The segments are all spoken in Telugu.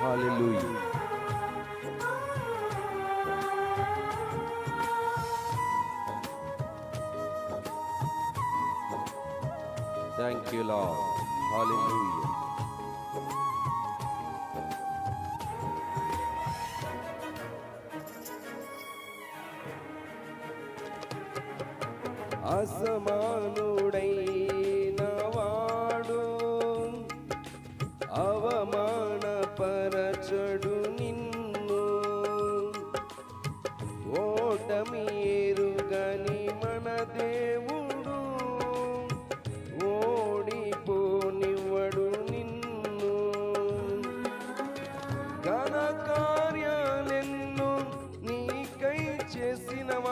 Hallelujah. Thank you, Lord. Hallelujah. Asmano. ఓటమి ఎరుగని మన దేవుడు. ఓడిపోనివ్వడు నిన్ను. ఘన కార్యాలెన్నో నీకై చేసినవాడు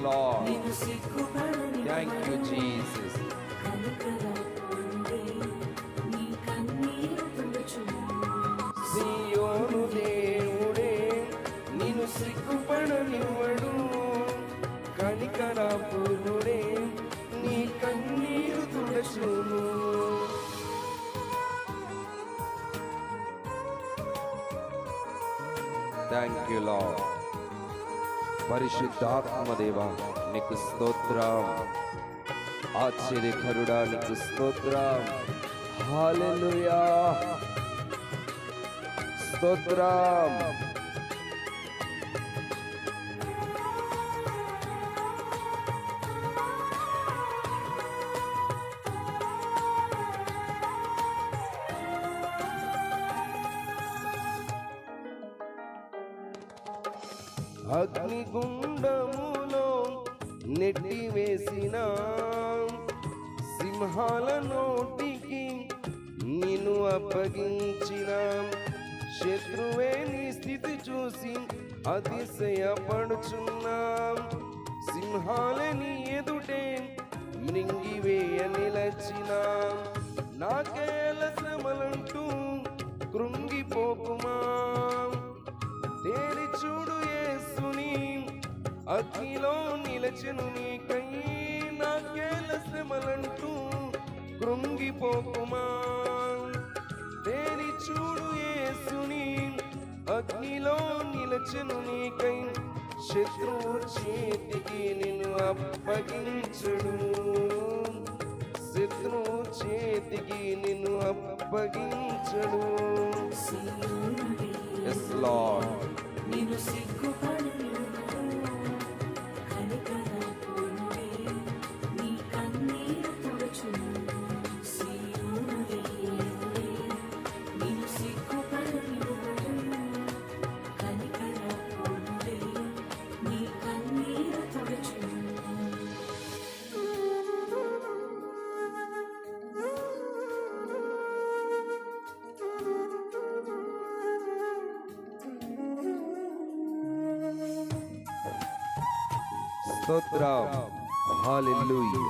Lord. Thank you, Jesus. సియోను దేవుడే నిన్ను సిగ్గుపడనివ్వడు కనికరాపురుడే నీ కన్నీరు తుడచును థ్యాంక్ యూ లార్డ్ పరిశుద్ధాత్మదేవ నీకు స్తోత్రం. ఆశ్చర్యకరుడా నీకు స్తోత్రం. హాలెలుయా స్తోత్రం. అగ్నిగుండములో నెట్టివేసిన సింహాల నోటికి నిన్ను అప్పగించిన. శత్రువే నీ స్థితి చూసి అతిశయపడుచున్నాం. సింహాలని ఎదుటే మృంగివేయ నిలచిన. నాకేల శ్రమలంటూ కృంగిపోకుమా. అగ్నిలో నిలచెను నీకై నాకేల శ్రమలంటూ కృంగిపోకుమా? తేరి చూడు యేసుని అగ్నిలో నిలచెను నీకై శత్రువు చేతికి నిన్ను అప్పగించడు. శత్రువు చేతికి నిన్ను అప్పగించడు. ఎస్ లార్డ్ నేను సిగ్గుపడను స్తోత్రం హల్లెలూయా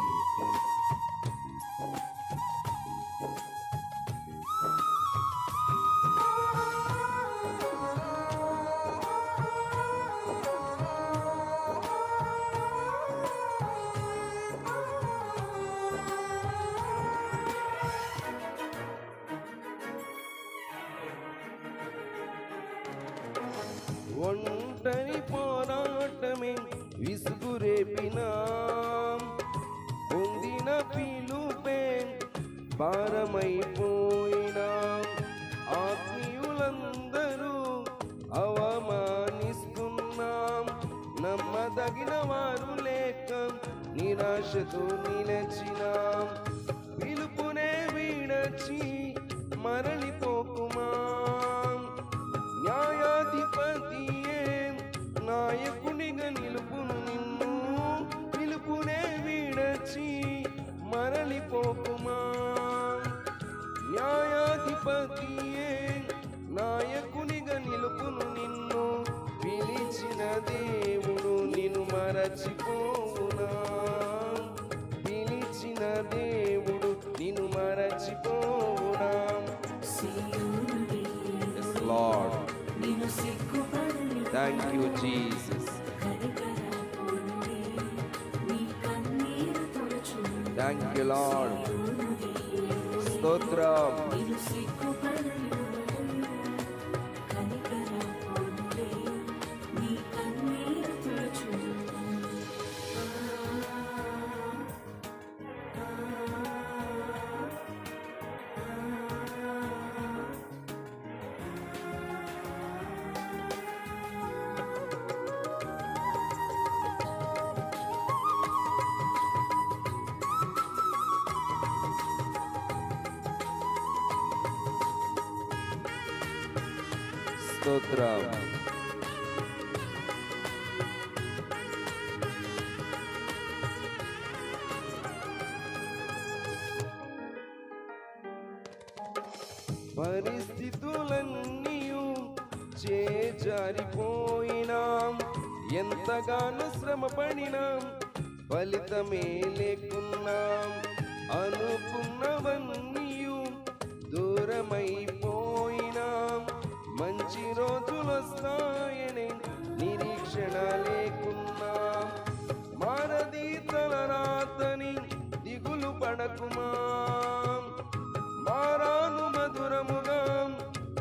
ఒంటరి పోరాటమే విసుగురేపినా పొందిన పిలుపే భారమైపోయినా. ఆత్మీయులందరూ అవమానిస్తున్నాం. నమ్మదగిన వారు లేక నిరాశతో నిలచినాం. పిలుపునే విడచి మరలిపో మరచిపోవునా పిలిచిన దేవుడు నిన్ను మరచిపోవునా Lord. Thank you, Jesus. Thank you, Lord. Stotram. స్తోత్రం. పరిస్థితులన్నీయు చేజారిపోయినాం. ఎంతగానో శ్రమ పడినాం ఫలితమే లేకున్నాం. అనుకున్నవన్నీ మంచి రోజులు వస్తాయని నిరీక్షణ లేకున్నా. మారది తల రాతని దిగులు పడకుమా. మారాను మధురముగా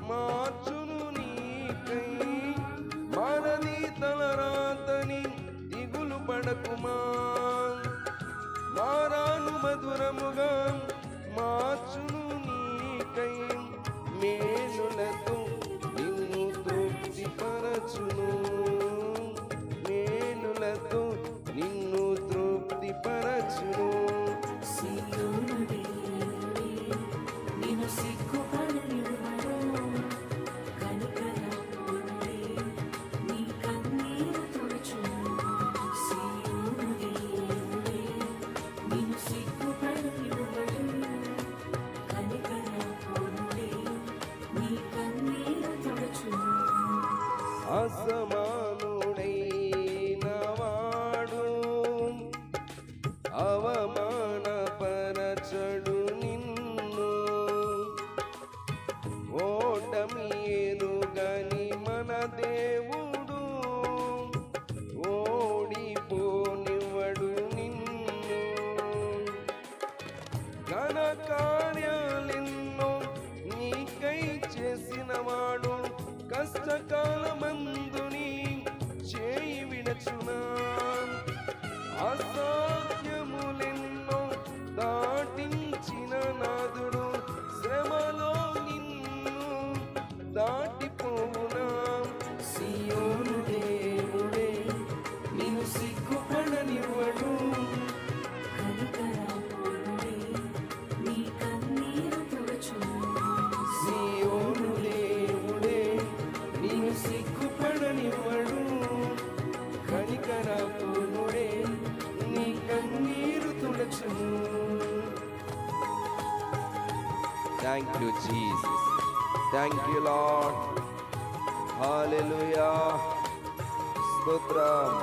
మార్చును నీకై. మారది తల రాతని దిగులు పడకుమా. మారాను మధురముగా మార్చును నీకై. మేలులతో to move. Thank you Jesus thank you Lord hallelujah స్తోత్రం